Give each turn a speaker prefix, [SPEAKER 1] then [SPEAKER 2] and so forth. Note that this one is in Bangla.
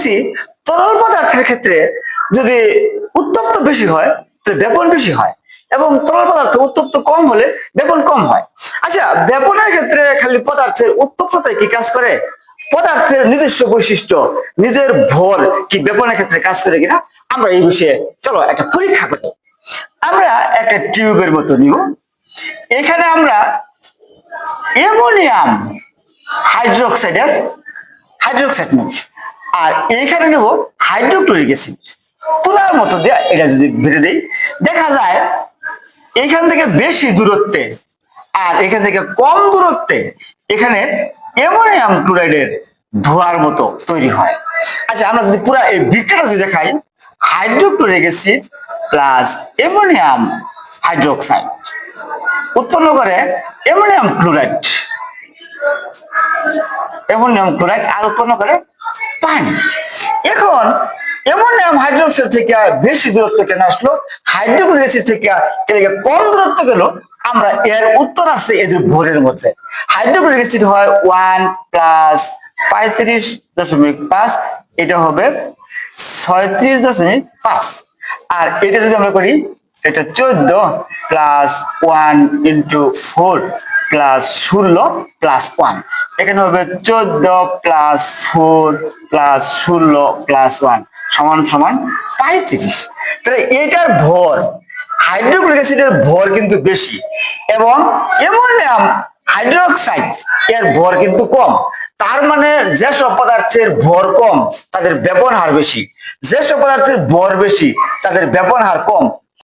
[SPEAKER 1] দেখতেছি তরল পদার্থের ক্ষেত্রে যদি উত্তপ্ত বেশি হয়, তাহলে ব্যাপন বেশি হয় এবং তরল পদার্থ উত্তপ্ত কম হলে ব্যাপন কম হয়। আচ্ছা ব্যাপনের ক্ষেত্রে খালি পদার্থের উত্তপ্ততায় কি কাজ করে? পদার্থের নিজস্ব বৈশিষ্ট্য, নিজের ভর কি ব্যাপনের ক্ষেত্রে কাজ করে কিনা? আমরা এই বিষয়ে চলো একটা পরীক্ষা করি। আমরা একটা টিউবের মতো নিব। এখানে আমরা অ্যামোনিয়াম হাইড্রোক্সাইডের হাইড্রোক্সাইড নেব। আর এইখানে নেব হাইড্রোক্লোরিক অ্যাসিড তুলার মতো দিয়ে, এটা যদি বেঁধে দেই, দেখা যায় এখান থেকে বেশি দূরত্বে আর এখান থেকে কম দূরত্বে এখানে অ্যামোনিয়াম ক্লোরাইডের ধোয়ার মতো তৈরি হয়। আচ্ছা আমরা যদি পুরো এই বিক্রিয়াটা যদি দেখাই hydrochloric acid plus ammonium hydroxide উৎপন্ন করে অ্যামোনিয়াম ক্লোরাইড। অ্যামোনিয়াম ক্লোরাইড আর উৎপন্ন করে পানি এখন অ্যামোনিয়াম হাইড্রোক্সাইড থেকে বেশি দূরত্ব কেন আসলো? হাইড্রোক্লোরিক থেকে এদিকে কম দূরত্ব গেল। আমরা এর উত্তর আছে এদের ভোরের মধ্যে। হাইড্রোক্লোরিক হয় ওয়ান প্লাস পঁয়ত্রিশ দশমিক পাঁচ, এটা হবে ছয়ত্রিশ দশমিক পাঁচ। আর এটা যদি আমরা করি, এটা চোদ্দ plus one into four plus ষোলো প্লাস ওয়ান এখানে হবে চোদ্দ প্লাস ফোর প্লাস ষোলো প্লাস ওয়ান সমান সমান পঁয়ত্রিশ। তাহলে এটার ভর হাইড্রোক্লোরিক অ্যাসিডের ভর কিন্তু বেশি এবং অ্যামোনিয়াম হাইড্রোক্সাইড এর ভর কিন্তু কম। তার মানে যেসব পদার্থের ভর কম, তাদের ব্যাপন হার বেশি। যেসব পদার্থের ভর বেশি, তাদের ব্যাপন হার কম।